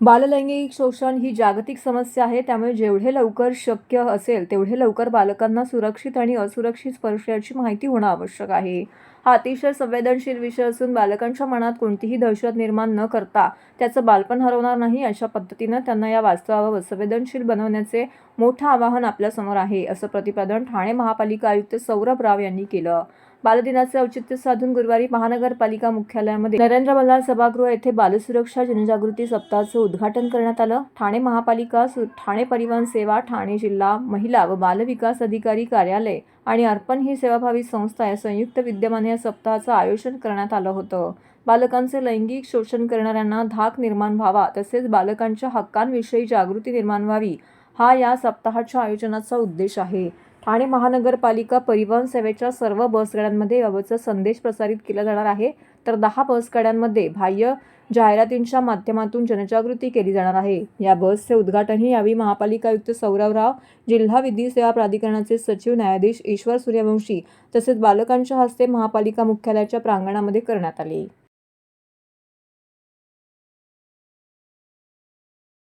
बाललैंगिक शोषण ही जागतिक समस्या आहे त्यामुळे जेवढे लवकर शक्य असेल तेवढे लवकर बालकांना सुरक्षित आणि असुरक्षित स्पर्शाची माहिती होणं आवश्यक आहे. हा अतिशय संवेदनशील विषय असून बालकांच्या मनात कोणतीही दहशत निर्माण न करता त्याचं बालपण हरवणार नाही अशा पद्धतीनं त्यांना या वास्तवावर संवेदनशील बनवण्याचे मोठं आवाहन आपल्यासमोर आहे असं प्रतिपादन ठाणे महापालिका आयुक्त सौरभ राव यांनी केलं. बालदिनाचे औचित्य साधून गुरुवारी महानगरपालिका मुख्यालयामध्ये नरेंद्र मल्हार सभागृह येथे बालसुरक्षा जनजागृती सप्ताहाचं उद्घाटन करण्यात आलं. ठाणे महापालिका सु- ठाणे परिवहन सेवा ठाणे जिल्हा महिला व बालविकास अधिकारी कार्यालय आणि अर्पण ही सेवाभावी संस्था या संयुक्त विद्यमाने या सप्ताहाचं आयोजन करण्यात आलं होतं. बालकांचे लैंगिक शोषण करणाऱ्यांना धाक निर्माण व्हावा तसेच बालकांच्या हक्कांविषयी जागृती निर्माण व्हावी हा या सप्ताहाच्या आयोजनाचा उद्देश आहे. ठाणे महानगरपालिका परिवहन सेवेच्या सर्व बसगाड्यांमध्ये याबाबतचा संदेश प्रसारित केला जाणार आहे. तर दहा बसगाड्यांमध्ये बाह्य जाहिरातींच्या माध्यमातून जनजागृती केली जाणार आहे. या बसचे उद्घाटनही यावेळी महापालिका आयुक्त सौरभ राव जिल्हा विधी सेवा प्राधिकरणाचे सचिव न्यायाधीश ईश्वर सूर्यवंशी तसेच बालकांच्या हस्ते महापालिका मुख्यालयाच्या प्रांगणामध्ये करण्यात आले.